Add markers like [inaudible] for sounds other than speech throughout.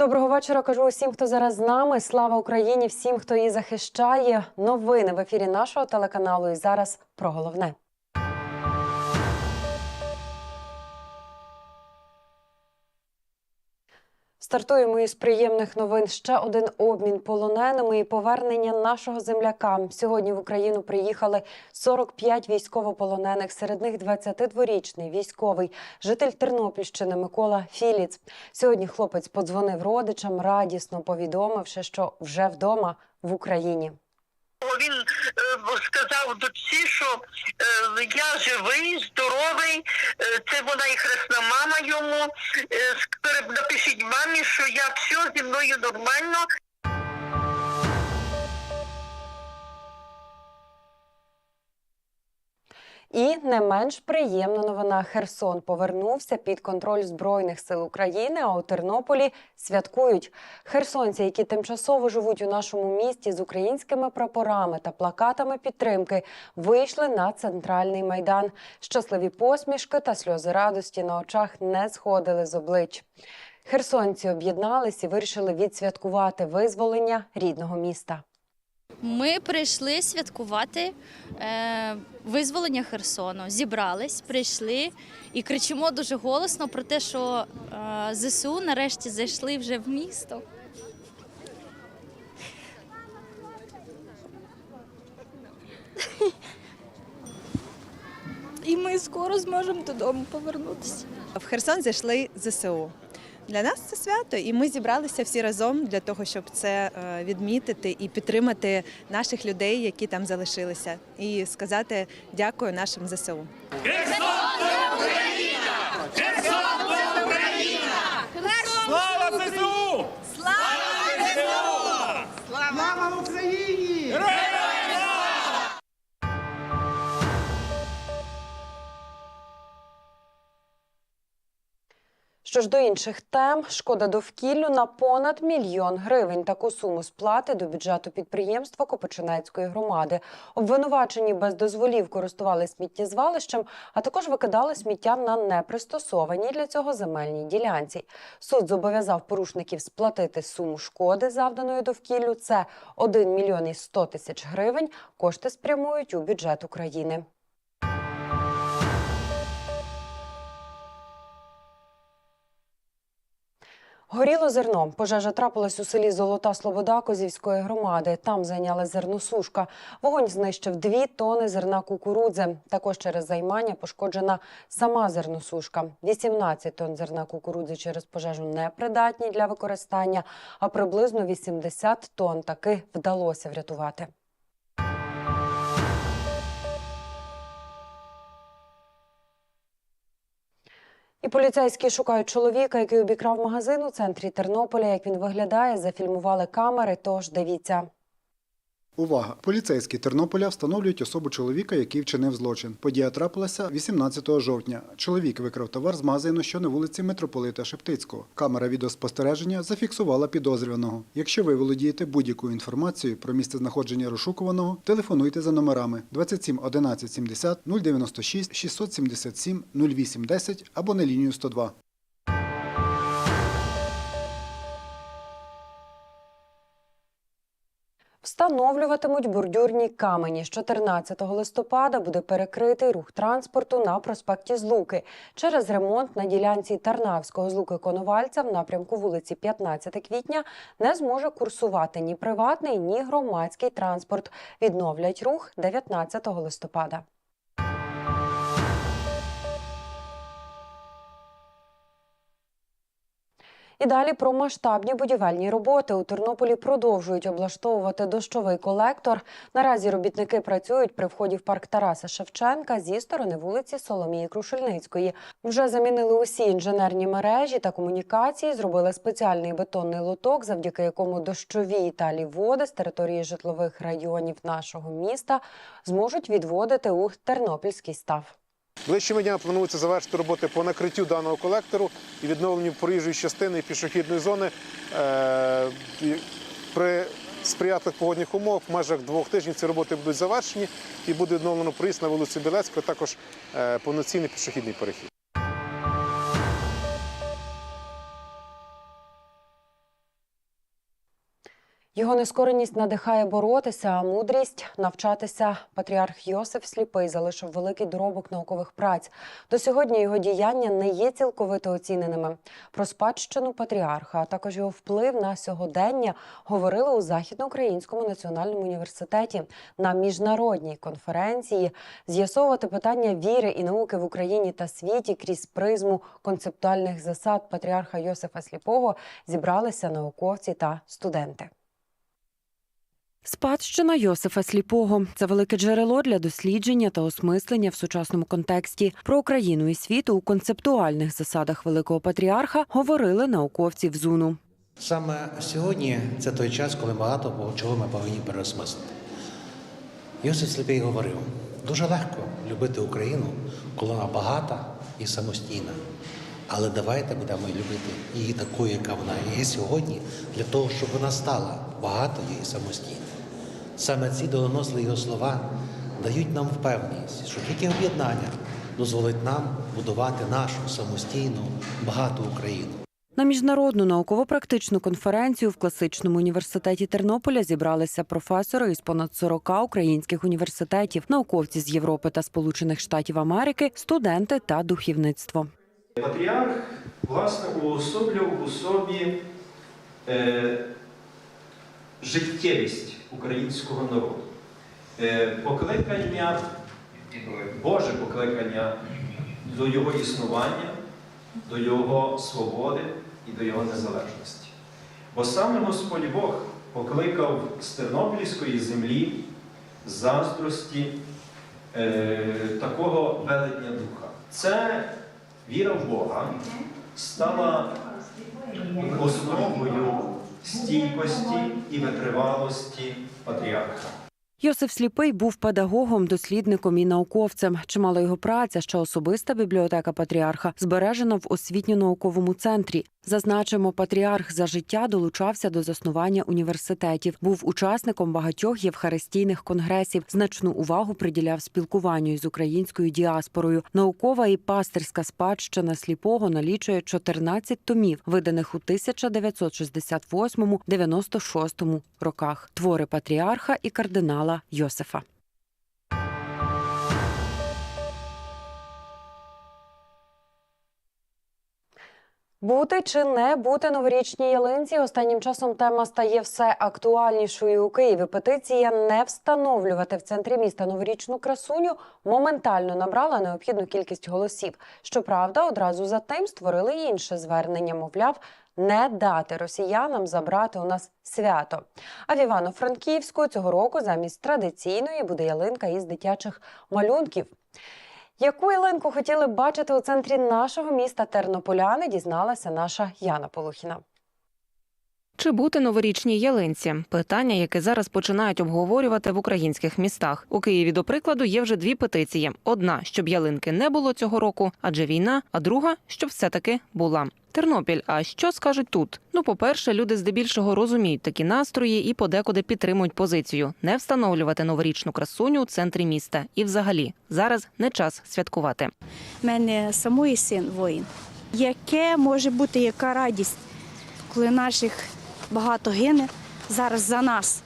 Доброго вечора. Кажу усім, хто зараз з нами. Слава Україні! Всім, хто її захищає. Новини в ефірі нашого телеканалу. І зараз про головне. Стартуємо із приємних новин. Ще один обмін полоненими і повернення нашого земляка. Сьогодні в Україну приїхали 45 військовополонених. Серед них 22-річний військовий житель Тернопільщини Микола Філіц. Сьогодні хлопець подзвонив родичам, радісно повідомивши, що вже вдома в Україні. Він е, сказав дочці, що е, я живий, здоровий, е, це вона і хресна мама йому. Напишіть мамі, що я все зі мною нормально. І не менш приємна новина. Херсон повернувся під контроль збройних сил України. А у Тернополі святкують херсонці, які тимчасово живуть у нашому місті з українськими прапорами та плакатами підтримки, вийшли на центральний майдан. Щасливі посмішки та сльози радості на очах не сходили з облич. Херсонці об'єднались і вирішили відсвяткувати визволення рідного міста. Ми прийшли святкувати е, визволення Херсону. Зібрались, прийшли і кричимо дуже голосно про те, що е, ЗСУ нарешті зайшли вже в місто. І ми скоро зможемо додому повернутися. В Херсон зайшли ЗСУ. Для нас це свято, і ми зібралися всі разом для того, щоб це е, відмітити і підтримати наших людей, які там залишилися, і сказати дякую нашим ЗСУ. Слава Ж до інших тем, шкода довкіллю на понад мільйон гривень. Таку суму сплати до бюджету підприємства Копичинецької громади. Обвинувачені без дозволів користували сміттєзвалищем, а також викидали сміття на непристосованій для цього земельній ділянці. Суд зобов'язав порушників сплатити суму шкоди, завданої довкіллю. Це 1 мільйон і 100 тисяч гривень. Кошти спрямують у бюджет України. Горіло зерно. Пожежа трапилась у селі Золота Слобода Козівської громади. Там зайняла зерносушка. Вогонь знищив дві тони зерна кукурудзи. Також через займання пошкоджена сама зерносушка. 18 тонн зерна кукурудзи через пожежу непридатні для використання, а приблизно 80 тонн таки вдалося врятувати. І поліцейські шукають чоловіка, який обікрав магазин у центрі Тернополя. Як він виглядає, зафільмували камери. Тож дивіться. Увага! Поліцейські Тернополя встановлюють особу чоловіка, який вчинив злочин. Подія трапилася 18 жовтня. Чоловік викрав товар з магазину, що на вулиці Митрополита Шептицького. Камера відеоспостереження зафіксувала підозрюваного. Якщо ви володієте будь-якою інформацією про місце знаходження розшукуваного, телефонуйте за номерами 27 11 70 096 677 08 10 або на лінію 102. Встановлюватимуть бордюрні камені. З 14 листопада буде перекритий рух транспорту на проспекті Злуки. Через ремонт на ділянці Тарнавського Злуки Коновальця в напрямку вулиці 15 квітня не зможе курсувати ні приватний, ні громадський транспорт. Відновлять рух 19 листопада. І далі про масштабні будівельні роботи. У Тернополі продовжують облаштовувати дощовий колектор. Наразі робітники працюють при вході в парк Тараса Шевченка зі сторони вулиці Соломії Крушельницької. Вже замінили усі інженерні мережі та комунікації, зробили спеціальний бетонний лоток, завдяки якому дощові талі води з території житлових районів нашого міста зможуть відводити у тернопільський став. Ближчими днями планується завершити роботи по накриттю даного колектору і відновленню проїжджої частини і пішохідної зони. Е, При сприятливих погодних умовах в межах двох тижнів ці роботи будуть завершені і буде відновлено проїзд на вулицю Білецьку, а також е, повноцінний пішохідний перехід. Його нескореність надихає боротися, а мудрість навчатися. Патріарх Йосиф Сліпий залишив великий доробок наукових праць. До сьогодні його діяння не є цілковито оціненими. Про спадщину патріарха, а також його вплив на сьогодення говорили у Західноукраїнському національному університеті на міжнародній конференції. З'ясовувати питання віри і науки в Україні та світі крізь призму концептуальних засад патріарха Йосифа Сліпого зібралися науковці та студенти. Спадщина Йосифа Сліпого це велике джерело для дослідження та осмислення в сучасному контексті. Про Україну і світ у концептуальних засадах великого патріарха говорили науковці в ЗУНу. Саме сьогодні це той час, коли багато чого ми повинні переосмислити. Йосиф Сліпий говорив: дуже легко любити Україну, коли вона багата і самостійна. Але давайте будемо любити її такою, яка вона є сьогодні, для того, щоб вона стала багатою і самостійною. Саме ці доленосливі його слова дають нам впевненість, що тільки об'єднання дозволить нам будувати нашу самостійну, багату Україну. На міжнародну науково-практичну конференцію в класичному університеті Тернополя зібралися професори із понад 40 українських університетів, науковці з Європи та Сполучених Штатів Америки, студенти та духовництво. Патріарх, власне, уособлював у собі е, життєвість українського народу, е, покликання, Боже покликання до його існування, до його свободи і до його незалежності. Бо саме Господь Бог покликав з Тернопільської землі заздрості е, такого велетня духа. Це віра в Бога стала основою стійкості і витривалості патріарха. Йосиф Сліпий був педагогом, дослідником і науковцем. Чимало його праця, що особиста бібліотека патріарха, збережена в освітньо-науковому центрі. Зазначимо, патріарх за життя долучався до заснування університетів, був учасником багатьох євхаристійних конгресів. Значну увагу приділяв спілкуванню із українською діаспорою. Наукова і пастирська спадщина сліпого налічує 14 томів, виданих у 1968-96 роках. Твори патріарха і кардинала Йосифа. Бути чи не бути новорічній ялинці останнім часом тема стає все актуальнішою у Києві. Петиція не встановлювати в центрі міста новорічну красуню моментально набрала необхідну кількість голосів. Щоправда, одразу за тим створили інше звернення. Мовляв, не дати росіянам забрати у нас свято. А в Івано-Франківську цього року замість традиційної буде ялинка із дитячих малюнків. Яку ялинку хотіли бачити у центрі нашого міста Тернополяни, дізналася наша Яна Полухіна. Чи бути новорічній ялинці? Питання, яке зараз починають обговорювати в українських містах. У Києві, до прикладу, є вже дві петиції: одна, щоб ялинки не було цього року, адже війна, а друга, щоб все-таки була. Тернопіль, а що скажуть тут? Ну, по-перше, люди здебільшого розуміють такі настрої і подекуди підтримують позицію не встановлювати новорічну красуню у центрі міста. І, взагалі, зараз не час святкувати. У мене самої син воїн. Яке може бути яка радість, коли наших багато гине зараз за нас?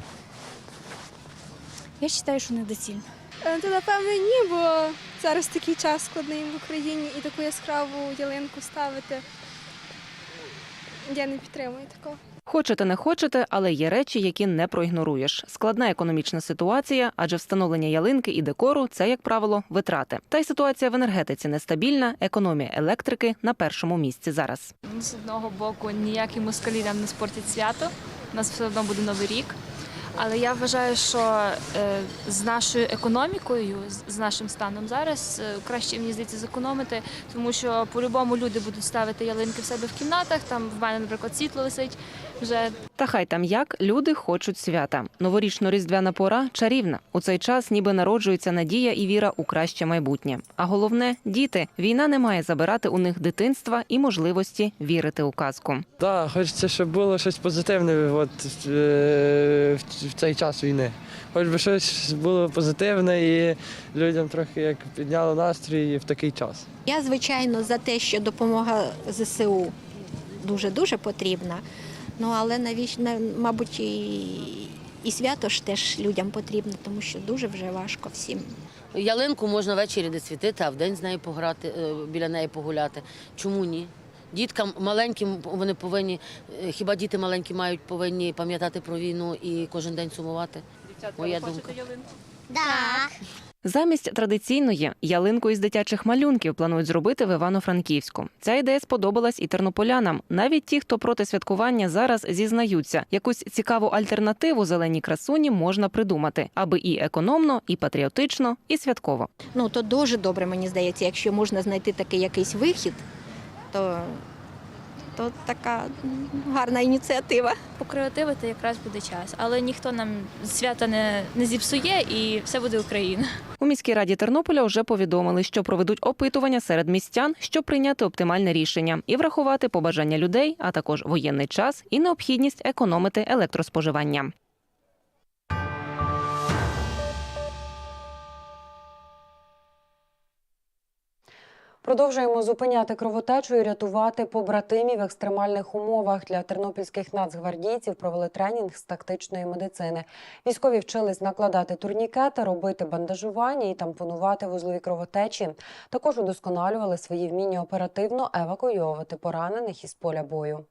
Я вважаю, що недоцільно. Е, То напевно ні, бо зараз такий час складний в Україні і таку яскраву ялинку ставити. Я не підтримую такого. Хочете, не хочете, але є речі, які не проігноруєш. Складна економічна ситуація, адже встановлення ялинки і декору це, як правило, витрати. Та й ситуація в енергетиці нестабільна, економія електрики на першому місці зараз. З одного боку, ніякі москалі нам не спортять свято. У нас все одно буде новий рік. Але я вважаю, що е, з нашою економікою, з- нашим станом зараз е, краще мені здається зекономити, тому що по-любому люди будуть ставити ялинки в себе в кімнатах. Там в мене, наприклад, світло висить вже Та хай там як люди хочуть свята. Новорічно-різдвяна пора чарівна. У цей час ніби народжується надія і віра у краще майбутнє. А головне діти. Війна не має забирати у них дитинства і можливості вірити у казку. Так, хочеться, щоб було щось позитивне от, е, в- в цей час війни. Хоч би щось було позитивне і людям трохи як підняло настрій в такий час. Я, звичайно, за те, що допомога ЗСУ дуже-дуже потрібна. Ну але навіщо мабуть і, і свято ж теж людям потрібно, тому що дуже вже важко всім. Ялинку можна ввечері де світити, а вдень з нею пограти, е, біля неї погуляти. Чому ні? Діткам маленьким вони повинні, е, хіба діти маленькі мають повинні пам'ятати про війну і кожен день сумувати? Моя думка. Так. Замість традиційної ялинку із дитячих малюнків планують зробити в Івано-Франківську. Ця ідея сподобалась і тернополянам. Навіть ті, хто проти святкування, зараз зізнаються, якусь цікаву альтернативу зеленій красуні можна придумати, аби і економно, і патріотично, і святково. Ну то дуже добре, мені здається, якщо можна знайти такий якийсь вихід, то, то така гарна ініціатива. Покреативити якраз буде час, але ніхто нам свята не, не зіпсує і все буде Україна. У міській раді Тернополя вже повідомили, що проведуть опитування серед містян, щоб прийняти оптимальне рішення і врахувати побажання людей, а також воєнний час і необхідність економити електроспоживання. Продовжуємо зупиняти кровотечу і рятувати побратимів в екстремальних умовах. Для тернопільських нацгвардійців провели тренінг з тактичної медицини. Військові вчились накладати турнікети, робити бандажування і тампонувати вузлові кровотечі. Також удосконалювали свої вміння оперативно евакуйовувати поранених із поля бою.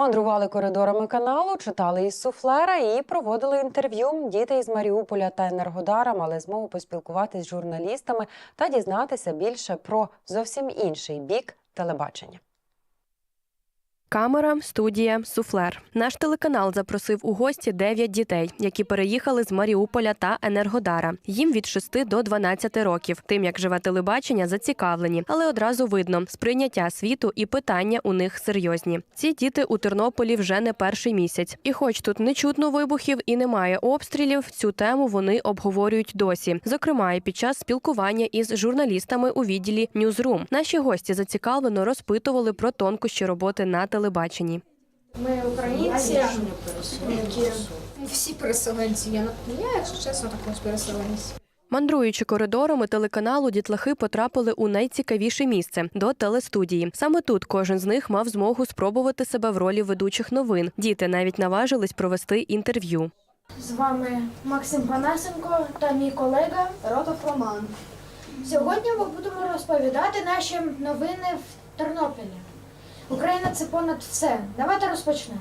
Мандрували коридорами каналу, читали із суфлера і проводили інтерв'ю. Діти із Маріуполя та Енергодара мали змогу поспілкуватися з журналістами та дізнатися більше про зовсім інший бік телебачення. Камера, студія, суфлер. Наш телеканал запросив у гості 9 дітей, які переїхали з Маріуполя та Енергодара. Їм від 6 до 12 років. Тим, як живе телебачення, зацікавлені, але одразу видно сприйняття світу і питання у них серйозні. Ці діти у Тернополі вже не перший місяць. І, хоч тут не чутно вибухів і немає обстрілів, цю тему вони обговорюють досі. Зокрема, і під час спілкування із журналістами у відділі Ньюзрум. Наші гості зацікавлено розпитували про тонкощі роботи на телебаченні. Ми українці, які всі переселенці. Я, я, якщо чесно, також переселенець. Мандруючи коридорами телеканалу, дітлахи потрапили у найцікавіше місце до телестудії. Саме тут кожен з них мав змогу спробувати себе в ролі ведучих новин. Діти навіть наважились провести інтерв'ю. З вами Максим Панасенко та мій колега Ротов Роман. Сьогодні ми будемо розповідати наші новини в Тернополі. Україна це понад все. Давайте розпочнемо.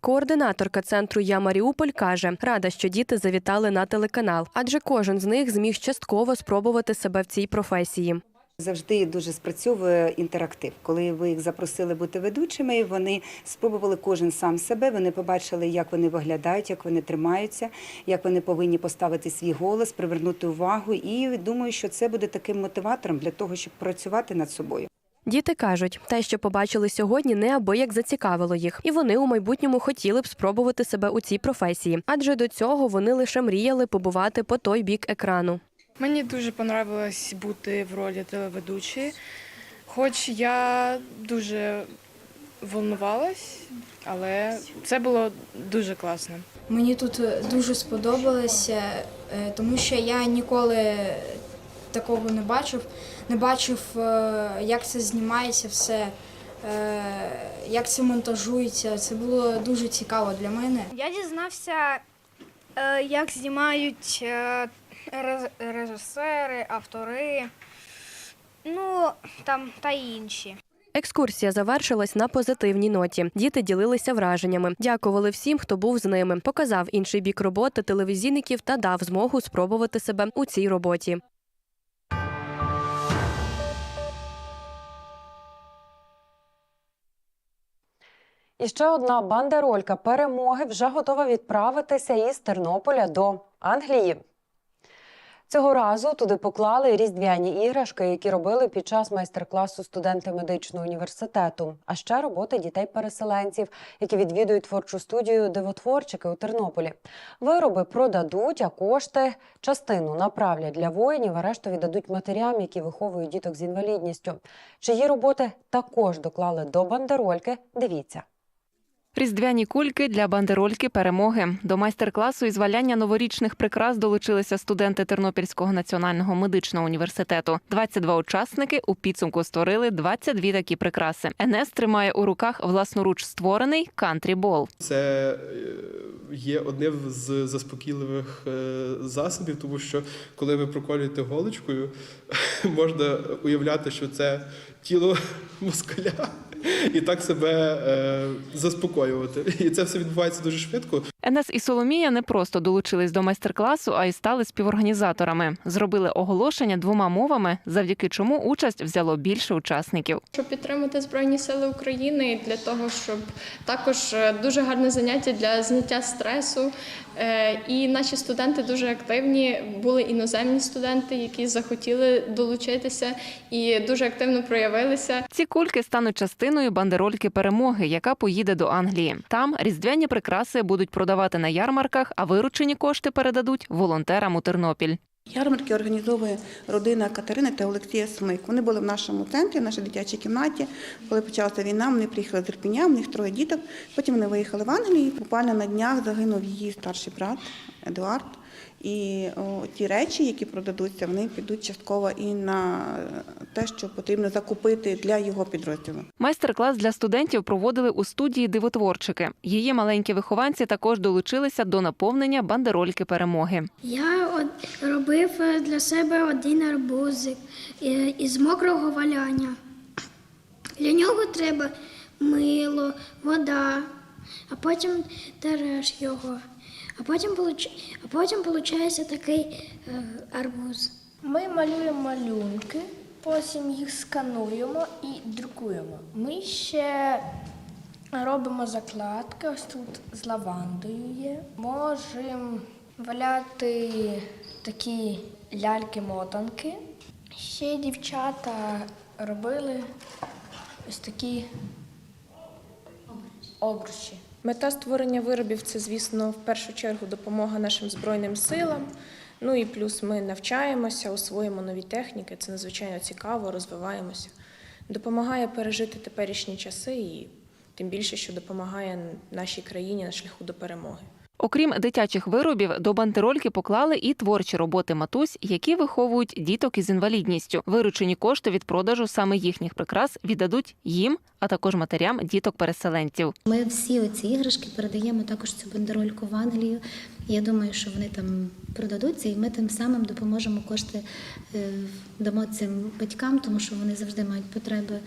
Координаторка центру Я Маріуполь каже, рада, що діти завітали на телеканал, адже кожен з них зміг частково спробувати себе в цій професії. Завжди дуже спрацьовує інтерактив. Коли ви їх запросили бути ведучими, вони спробували кожен сам себе. Вони побачили, як вони виглядають, як вони тримаються, як вони повинні поставити свій голос, привернути увагу. І думаю, що це буде таким мотиватором для того, щоб працювати над собою. Діти кажуть, те, що побачили сьогодні, неабияк зацікавило їх, і вони у майбутньому хотіли б спробувати себе у цій професії, адже до цього вони лише мріяли побувати по той бік екрану. Мені дуже понравилось бути в ролі телеведучої, хоч я дуже волнувалась, але це було дуже класно. Мені тут дуже сподобалося, е, тому що я ніколи такого не бачив. Не бачив, е, як це знімається все, е, як це монтажується. Це було дуже цікаво для мене. Я дізнався, е, як знімають режисери, автори, ну там та інші. Екскурсія завершилась на позитивній ноті. Діти ділилися враженнями, дякували всім, хто був з ними, показав інший бік роботи телевізійників та дав змогу спробувати себе у цій роботі. І ще одна бандеролька перемоги вже готова відправитися із Тернополя до Англії. Цього разу туди поклали різдвяні іграшки, які робили під час майстер-класу студенти медичного університету, а ще роботи дітей-переселенців, які відвідують творчу студію Дивотворчики у Тернополі. Вироби продадуть, а кошти частину направлять для воїнів, а решту віддадуть матерям, які виховують діток з інвалідністю. Чиї роботи також доклали до бандерольки? Дивіться. Різдвяні кульки для бандерольки перемоги. До майстер-класу із валяння новорічних прикрас долучилися студенти Тернопільського національного медичного університету. 22 учасники у підсумку створили 22 такі прикраси. НС тримає у руках власноруч створений кантрі-бол. Це е, є одним з заспокійливих е, засобів, тому що коли ви проколюєте голочкою, [laughs] можна уявляти, що це тіло москаля, [laughs] і так себе е, заспокоювати. І це все відбувається дуже швидко. НС і Соломія не просто долучились до майстер-класу, а й стали співорганізаторами. Зробили оголошення двома мовами, завдяки чому участь взяло більше учасників. Щоб підтримати Збройні Сили України і для того, щоб також е, дуже гарне заняття для зняття стресу. Е, І наші студенти дуже активні. Були іноземні студенти, які захотіли долучитися і дуже активно проявилися. Ці кульки стануть частиною бандерольки перемоги, яка поїде до Англії. Там різдвяні прикраси будуть продавати на ярмарках, а виручені кошти передадуть волонтерам у Тернопіль. Ярмарки організовує родина Катерини та Олексія Смик. Вони були в нашому центрі, в нашій дитячій кімнаті. Коли почалася війна, вони приїхали з Ірпеня, в них троє діток. Потім вони виїхали в Англію. Буквально на днях загинув її старший брат Едуард. І о, ті речі, які продадуться, вони підуть частково і на те, що потрібно закупити для його підрозділу. Майстер-клас для студентів проводили у студії Дивотворчики. Її маленькі вихованці також долучилися до наповнення бандерольки перемоги. Я от робив е, для себе один арбузик е, із мокрого валяння. Для нього треба мило, вода, а потім тереш його. А потім, а потім виходить такий е, арбуз. Ми малюємо малюнки, потім їх скануємо і друкуємо. Ми ще робимо закладки, ось тут з лавандою є. Можемо валяти такі ляльки-мотанки. Ще дівчата робили ось такі обручі. Мета створення виробів це, звісно, в першу чергу допомога нашим збройним силам. Ну і плюс ми навчаємося, освоїмо нові техніки. Це надзвичайно цікаво, розвиваємося. Допомагає пережити теперішні часи і тим більше, що допомагає нашій країні на шляху до перемоги. Окрім дитячих виробів, до бандерольки поклали і творчі роботи матусь, які виховують діток із інвалідністю. Виручені кошти від продажу саме їхніх прикрас віддадуть їм, а також матерям діток-переселенців. Ми всі оці іграшки передаємо також цю бандерольку в Англію. Я думаю, що вони там продадуться, і ми тим самим допоможемо кошти е, дамо цим батькам, тому що вони завжди мають потреби.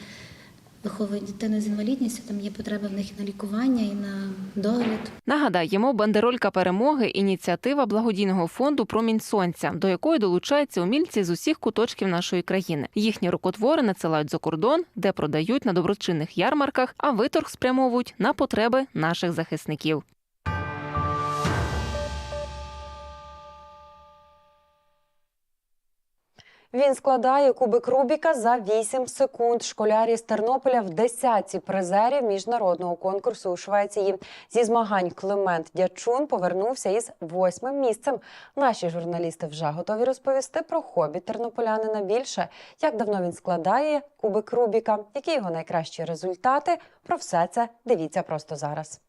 Виховують дитину з інвалідністю, там є потреба в них і на лікування, і на догляд. Нагадаємо, бандеролька перемоги ініціатива благодійного фонду Промінь сонця, до якої долучаються умільці з усіх куточків нашої країни. Їхні рукотвори надсилають за кордон, де продають на доброчинних ярмарках, а виторг спрямовують на потреби наших захисників. Він складає кубик Рубіка за 8 секунд. Школярі з Тернополя в десятці призерів міжнародного конкурсу у Швеції. Зі змагань Климент Дячун повернувся із восьмим місцем. Наші журналісти вже готові розповісти про хобі тернополянина більше. Як давно він складає кубик Рубіка, які його найкращі результати. Про все це дивіться просто зараз.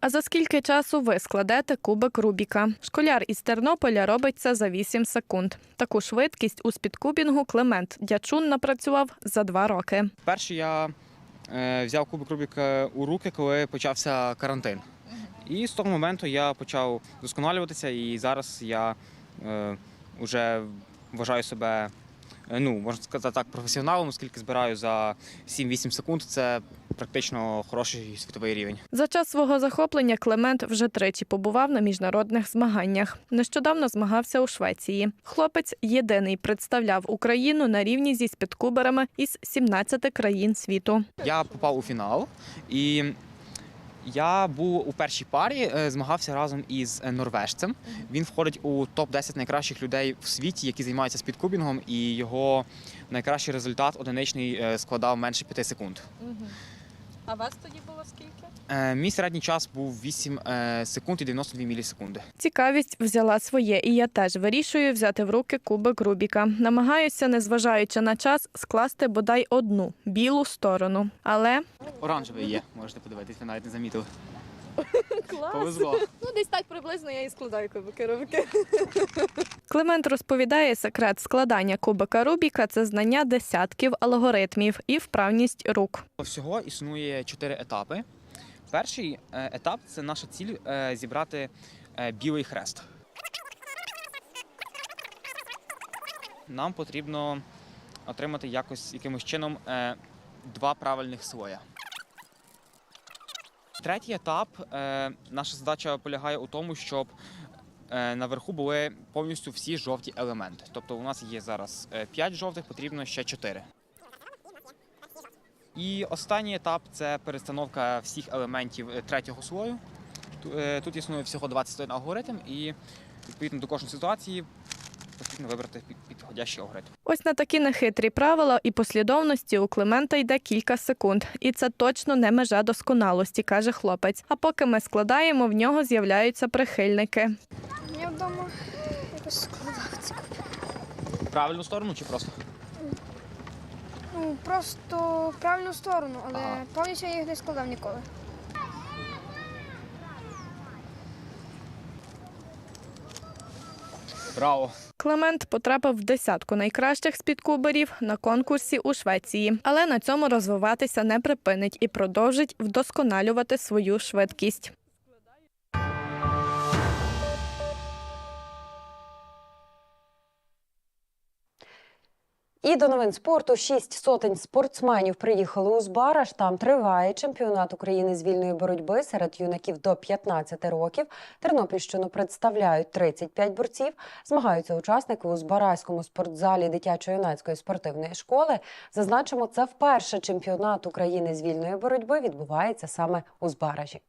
А за скільки часу ви складете кубик Рубіка? Школяр із Тернополя робить це за 8 секунд. Таку швидкість у спідкубінгу Клемент Дячун напрацював за два роки. Перше я е, взяв кубик Рубіка у руки, коли почався карантин. І з того моменту я почав досконалюватися, і зараз я е, вже вважаю себе, е, ну, можна сказати так, професіоналом, оскільки збираю за 7-8 секунд. Це практично хороший світовий рівень. За час свого захоплення Клемент вже тричі побував на міжнародних змаганнях. Нещодавно змагався у Швеції. Хлопець єдиний представляв Україну на рівні зі спідкуберами із 17 країн світу. Я попав у фінал і я був у першій парі, е, змагався разом із е, норвежцем. Він входить у топ 10 найкращих людей в світі, які займаються спідкубінгом, і його найкращий результат одиничний е, складав менше 5 секунд. А вас тоді було скільки? Е, Мій середній час був 8 е, секунд і 92 мілісекунди. Цікавість взяла своє, і я теж вирішую взяти в руки кубик Рубіка. Намагаюся, незважаючи на час, скласти бодай одну білу сторону. Але Оранжевий є, можете подивитися, ви навіть не замітили. [laughs] Клас! Повезло. Ну, десь так приблизно я і складаю кубики Рубіка. Клемент розповідає, секрет складання кубика Рубіка це знання десятків алгоритмів і вправність рук. Всього існує чотири етапи. Перший е, етап це наша ціль е, зібрати е, білий хрест. Нам потрібно отримати якось якимось чином два правильних слоя. Третій етап. е, Наша задача полягає у тому, щоб е, наверху були повністю всі жовті елементи. Тобто у нас є зараз 5 жовтих, потрібно ще 4. І останній етап це перестановка всіх елементів е, третього слою. Ту- е, Тут існує всього 21 алгоритм, і відповідно до кожної ситуації потрібно вибрати під- підходящий алгоритм. Ось на такі нехитрі правила і послідовності у Климента йде кілька секунд, і це точно не межа досконалості, каже хлопець. А поки ми складаємо, в нього з'являються прихильники. Я вдома якось складав ці Правильну сторону чи просто? Ну, просто правильну сторону, але Ага. повністю я їх не складав ніколи. Браво! Клемент потрапив в десятку найкращих спідкуберів на конкурсі у Швеції, але на цьому розвиватися не припинить і продовжить вдосконалювати свою швидкість. І до новин спорту шість сотень спортсменів приїхали у Збараж. Там триває чемпіонат України з вільної боротьби серед юнаків до 15 років. Тернопільщину представляють 35 борців. Змагаються учасники у Збаразькому спортзалі дитячо-юнацької спортивної школи. Зазначимо, це вперше чемпіонат України з вільної боротьби відбувається саме у Збаражі.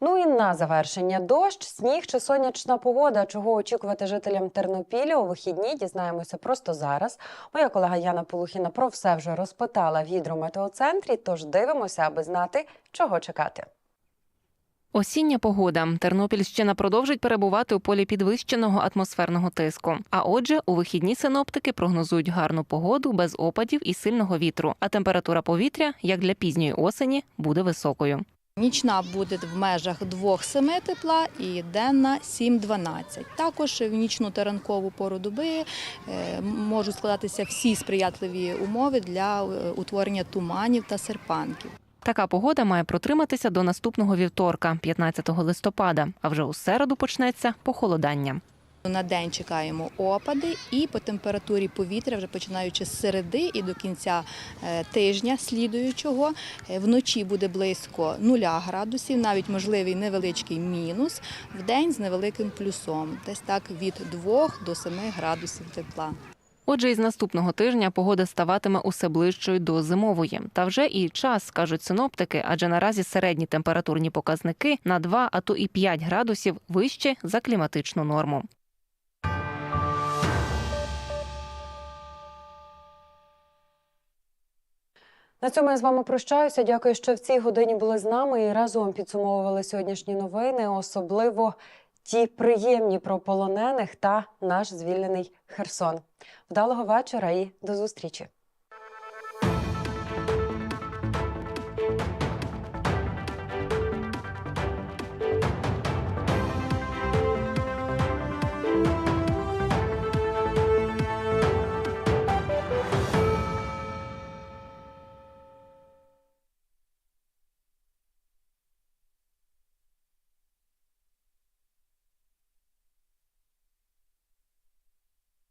Ну і на завершення дощ, сніг чи сонячна погода. Чого очікувати жителям Тернопіля у вихідні? Дізнаємося просто зараз. Моя колега Яна Полухіна про все вже розпитала в гідрометеоцентрі. Тож дивимося, аби знати, чого чекати. Осіння погода. Тернопільщина продовжить перебувати у полі підвищеного атмосферного тиску. А отже, у вихідні синоптики прогнозують гарну погоду без опадів і сильного вітру. А температура повітря, як для пізньої осені, буде високою. Нічна буде в межах 2-7 тепла і денна 7-12. Також в нічну та ранкову пору доби е, можуть складатися всі сприятливі умови для е, утворення туманів та серпанків. Така погода має протриматися до наступного вівторка, 15 листопада. А вже у середу почнеться похолодання. На день чекаємо опади, і по температурі повітря, вже починаючи з середи і до кінця е, тижня слідуючого, е, вночі буде близько 0 градусів, навіть можливий невеличкий мінус, в день з невеликим плюсом, десь так від 2 до 7 градусів тепла. Отже, із наступного тижня погода ставатиме усе ближчою до зимової. Та вже і час, кажуть синоптики, адже наразі середні температурні показники на 2, а то і 5 градусів вище за кліматичну норму. На цьому я з вами прощаюся. Дякую, що в цій годині були з нами і разом підсумовували сьогоднішні новини, особливо ті приємні про полонених та наш звільнений Херсон. Вдалого вечора і до зустрічі.